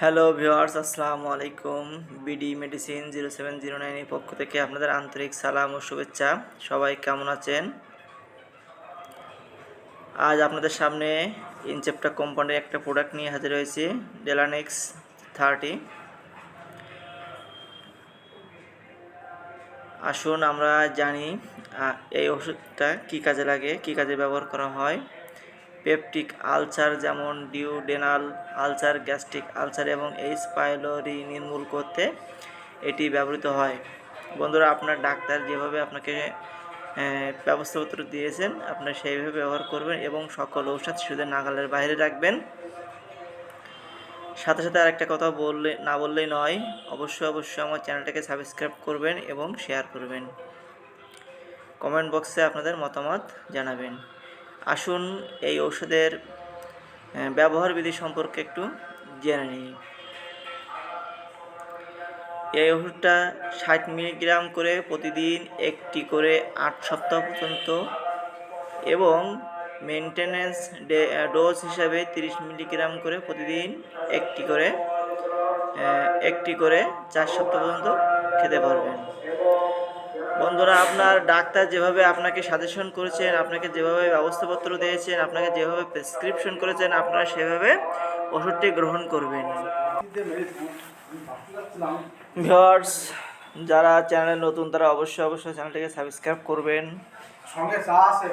Hello viewers আসসালামু আলাইকুম। BD medicine zero seven zero নাইনের পক্ষ থেকে আপনাদের আন্তরিক সালাম ও শুভেচ্ছা। সবাই কেমন আছেন? আজ আপনাদের সামনে ইনচেপ্টা কোম্পানির একটা প্রোডাক্ট নিয়ে হাজির হয়েছি ডেলানেক্স থার্টি আসুন আমরা জানি এই ওষুধটা কী কাজে লাগে, কী কাজে ব্যবহার করা হয়। পেপটিক আলসার যেমন ডিউডেনাল আলসার, গ্যাস্ট্রিক আলসার এবং এইচ পাইলোরি নির্মূল করতে এটি ব্যবহৃত হয়। বন্ধুরা, আপনার ডাক্তার যেভাবে আপনাকে ব্যবস্থাপত্র দিয়েছেন, আপনার সেইভাবে ব্যবহার করবেন এবং সকল ঔষধ শিশুদের নাগালের বাইরে রাখবেন। সাথে সাথে আরেকটা কথা বললে, না বললেই নয়, অবশ্যই অবশ্যই আমার চ্যানেলটাকে সাবস্ক্রাইব করবেন এবং শেয়ার করবেন। কমেন্ট বক্সে আপনাদের মতামত জানাবেন। আসুন, এই ওষুধের ব্যবহার বিধি সম্পর্কে একটু জেনে নিই। এই ওষুধটা ষাট মিলিগ্রাম করে প্রতিদিন একটি করে আট সপ্তাহ পর্যন্ত এবং মেনটেনেন্স ডোজ হিসাবে তিরিশ মিলিগ্রাম করে প্রতিদিন একটি করে একটি করে চার সপ্তাহ পর্যন্ত খেতে পারবেন। বন্ধুরা আপনার ডাক্তার যেভাবে আপনাকে সাজেশন করেছেন আপনাকে যেভাবে ব্যবস্থাপত্র দিয়েছেন আপনাকে যেভাবে প্রেসক্রিপশন করেছেন আপনারা সেভাবে ওষুধটি গ্রহণ করবেন। ভিওয়ার্স যারা চ্যানেলে নতুন তারা অবশ্যই অবশ্যই চ্যানেলটিকে সাবস্ক্রাইব করবেন। সঙ্গে চা আছে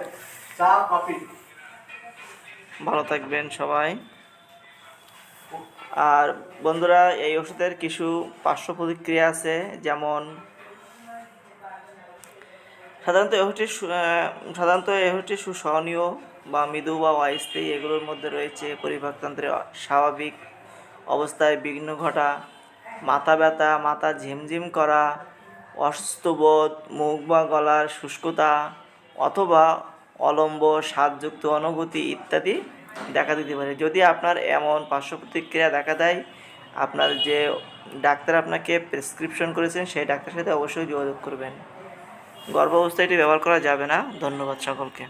চা কফি। ভালো থাকবেন সবাই। আর বন্ধুরা এই ওষুধের কিছু পার্শ্ব প্রতিক্রিয়া আছে যেমন সাধারণত এহটি সাধারণত এহটি সুসহনীয় বা মৃদু বা অস্থায়ী এগুলোর মধ্যে রয়েছে পরিপাকতন্ত্রের স্বাভাবিক অবস্থায় বিঘ্ন ঘটা, মাথা ব্যথা, মাথা ঝিমঝিম করা, অসুস্থবোধ, মুখ বা গলার শুষ্কতা অথবা অলম্ব, স্বাদযুক্ত অনুভূতি ইত্যাদি দেখা দিতে পারে। যদি আপনার এমন পার্শ্ব প্রতিক্রিয়া দেখা দেয়, আপনার যে ডাক্তার আপনাকে প্রেসক্রিপশন করেছেন, সেই ডাক্তারের সাথে অবশ্যই যোগাযোগ করবেন। গর্ভাবস্থায় এটি ব্যবহার করা যাবে না। ধন্যবাদ সকলকে।